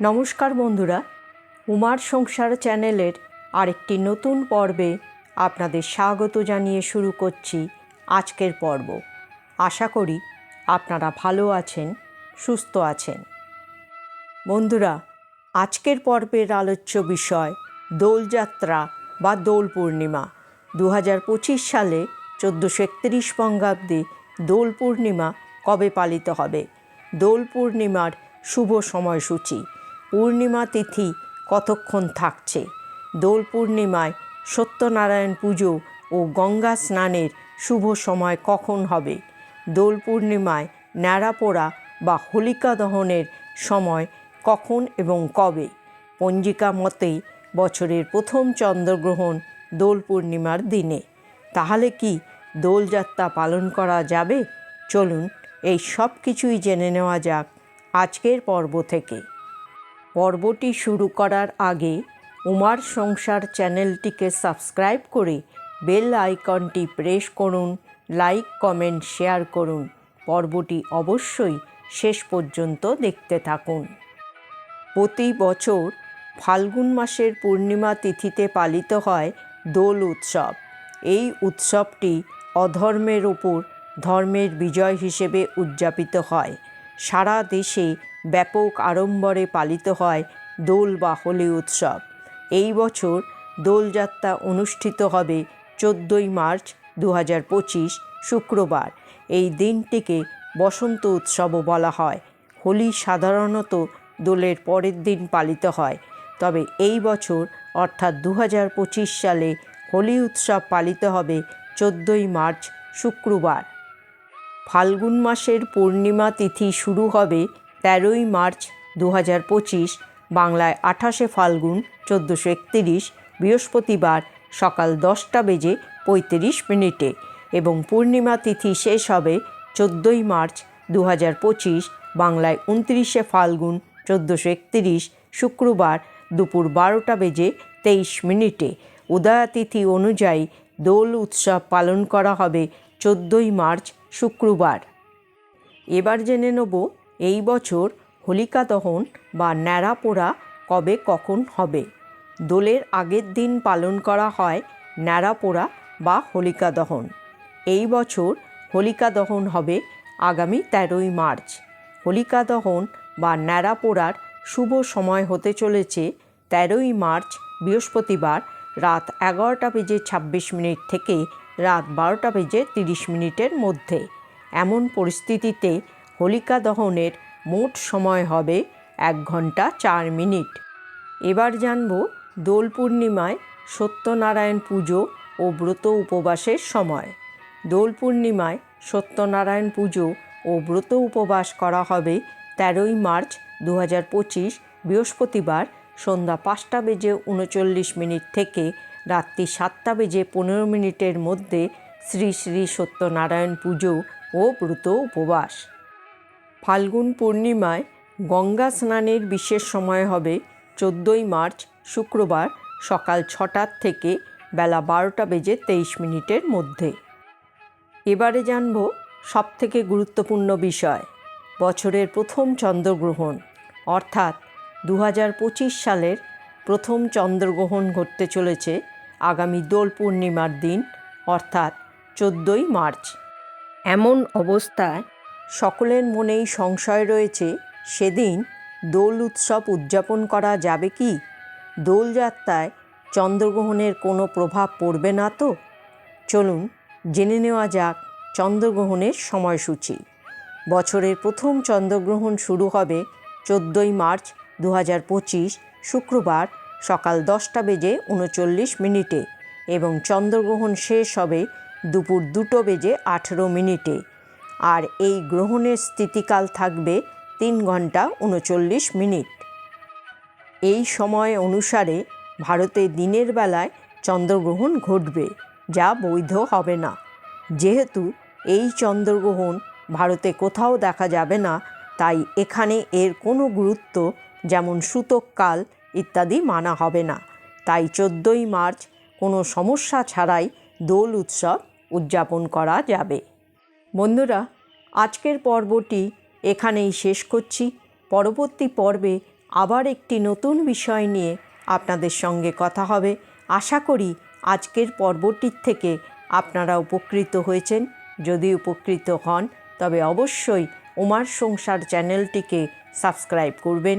নমস্কার বন্ধুরা, উমার সংসার চ্যানেলের আরেকটি নতুন পর্বে আপনাদের স্বাগত জানিয়ে শুরু করছি আজকের পর্ব। আশা করি আপনারা ভালো আছেন, সুস্থ আছেন। বন্ধুরা, আজকের পর্বের আলোচ্য বিষয় দোলযাত্রা বা দোল পূর্ণিমা। দু হাজার পঁচিশ সালে চোদ্দোশো একত্রিশ বঙ্গাব্দে দোল পূর্ণিমা কবে পালিত হবে? দোল পূর্ণিমার শুভ সময়সূচি। পূর্ণিমা তিথি কতক্ষণ থাকছে? দোল পূর্ণিমায় সত্যনারায়ণ পুজো ও গঙ্গা স্নানের শুভ সময় কখন হবে? দোল পূর্ণিমায় ন্যাড়া পোড়া বা হোলিকা দহনের সময় কখন এবং কবে? পঞ্জিকা মতে বছরের প্রথম চন্দ্রগ্রহণ দোল পূর্ণিমার দিনে। তাহলে কি দোলযাত্রা পালন করা যাবে? চলুন এই সব কিছুই জেনে নেওয়া যাক আজকের পর্ব থেকে। পর্বটি শুরু করার আগে উমার সংসার চ্যানেলটিকে সাবস্ক্রাইব করে বেল আইকনটি প্রেস করুন, লাইক, কমেন্ট, শেয়ার করুন। পর্বটি অবশ্যই শেষ পর্যন্ত দেখতে থাকুন। প্রতি বছর ফাল্গুন মাসের পূর্ণিমা তিথিতে পালিত হয় দোল উৎসব। এই উৎসবটি অধর্মের ওপর ধর্মের বিজয় হিসেবে উদযাপিত হয়। সারা দেশে ব্যাপক আড়ম্বরে পালিত হয় দোল বা হোলি উৎসব। এই বছর দোলযাত্রা অনুষ্ঠিত হবে চোদ্দোই মার্চ দু হাজার পঁচিশ, শুক্রবার। এই দিনটিকে বসন্ত উৎসবও বলা হয়। হোলি সাধারণত দোলের পরের দিন পালিত হয়। তবে এই বছর, অর্থাৎ দু হাজার পঁচিশ সালে হোলি উৎসব পালিত হবে চোদ্দোই মার্চ, শুক্রবার। ফাল্গুন মাসের পূর্ণিমা তিথি শুরু হবে তেরোই মার্চ দু হাজার পঁচিশ, বাংলায় আঠাশে ফাল্গুন চোদ্দোশো একতিরিশ, বৃহস্পতিবার সকাল দশটা বেজে পঁয়ত্রিশ মিনিটে এবং পূর্ণিমা তিথি শেষ হবে চোদ্দোই মার্চ দু হাজার পঁচিশ, বাংলায় উনত্রিশে ফাল্গুন চোদ্দোশো একতিরিশ, শুক্রবার দুপুর বারোটা বেজে তেইশ মিনিটে। উদয়াতিথি অনুযায়ী দোল উৎসব পালন করা হবে চোদ্দোই মার্চ শুক্রবার। এবার জেনে নেব এই বছর হোলিকা দহন বা ন্যাড়া পোড়া কবে কখন হবে। দোলের আগের দিন পালন করা হয় ন্যাড়া পোড়া বা হোলিকা দহন। এই বছর হোলিকা দহন হবে আগামী তেরোই মার্চ। হোলিকা দহন বা ন্যাড়া পোড়ার শুভ সময় হতে চলেছে তেরোই মার্চ, বৃহস্পতিবার রাত এগারোটা বেজে ছাব্বিশ মিনিট থেকে রাত বারোটা বেজে তিরিশ মিনিটের মধ্যে। এমন পরিস্থিতিতে হোলিকা দহনের মোট সময় হবে এক ঘণ্টা চার মিনিট। এবার জানব দোল পূর্ণিমায় সত্যনারায়ণ পুজো ও ব্রত উপবাসের সময়। দোল পূর্ণিমায় সত্যনারায়ণ পুজো ও ব্রত উপবাস করা হবে তেরোই মার্চ দু হাজার পঁচিশ বৃহস্পতিবার সন্ধ্যা পাঁচটা বেজে উনচল্লিশ মিনিট থেকে রাত্রি সাতটা বেজে পনেরো মিনিটের মধ্যে শ্রী শ্রী সত্যনারায়ণ পুজো ও ব্রত উপবাস। ফাল্গুন পূর্ণিমায় গঙ্গা স্নানের বিশেষ সময় হবে চোদ্দোই মার্চ, শুক্রবার সকাল ছটার থেকে বেলা বারোটা বেজে তেইশ মিনিটের মধ্যে। এবারে জানব সবথেকে গুরুত্বপূর্ণ বিষয়, বছরের প্রথম চন্দ্রগ্রহণ, অর্থাৎ দু হাজার পঁচিশ সালের প্রথম চন্দ্রগ্রহণ ঘটতে চলেছে আগামী দোল পূর্ণিমার দিন, অর্থাৎ চোদ্দোই মার্চ। এমন অবস্থায় সকলের মনেই সংশয় রয়েছে, সেদিন দোল উৎসব উদযাপন করা যাবে কি? দোলযাত্রায় চন্দ্রগ্রহণের কোনো প্রভাব পড়বে না তো? চলুন জেনে নেওয়া যাক চন্দ্রগ্রহণের সময়সূচি। বছরের প্রথম চন্দ্রগ্রহণ শুরু হবে চোদ্দোই মার্চ দু হাজার পঁচিশ শুক্রবার সকাল দশটা বেজে উনচল্লিশ মিনিটে এবং চন্দ্রগ্রহণ শেষ হবে দুপুর দুটো বেজে আঠেরো মিনিটে। আর এই গ্রহণের স্থিতিকাল থাকবে তিন ঘণ্টা উনচল্লিশ মিনিট। এই সময় অনুসারে ভারতে দিনের বেলায় চন্দ্রগ্রহণ ঘটবে, যা বৈধ হবে না। যেহেতু এই চন্দ্রগ্রহণ ভারতে কোথাও দেখা যাবে না, তাই এখানে এর কোনো গুরুত্ব যেমন সূতককাল ইত্যাদি মানা হবে না। তাই চোদ্দোই মার্চ কোনো সমস্যা ছাড়াই দোল উৎসব উদযাপন করা যাবে। বন্ধুরা, আজকের পর্বটি এখানেই শেষ করছি। পরবর্তী পর্বে আবার একটি নতুন বিষয় নিয়ে আপনাদের সঙ্গে কথা হবে। আশা করি আজকের পর্বটির থেকে আপনারা উপকৃত হয়েছেন। যদি উপকৃত হন, তবে অবশ্যই উমার সংসার চ্যানেলটিকে সাবস্ক্রাইব করবেন।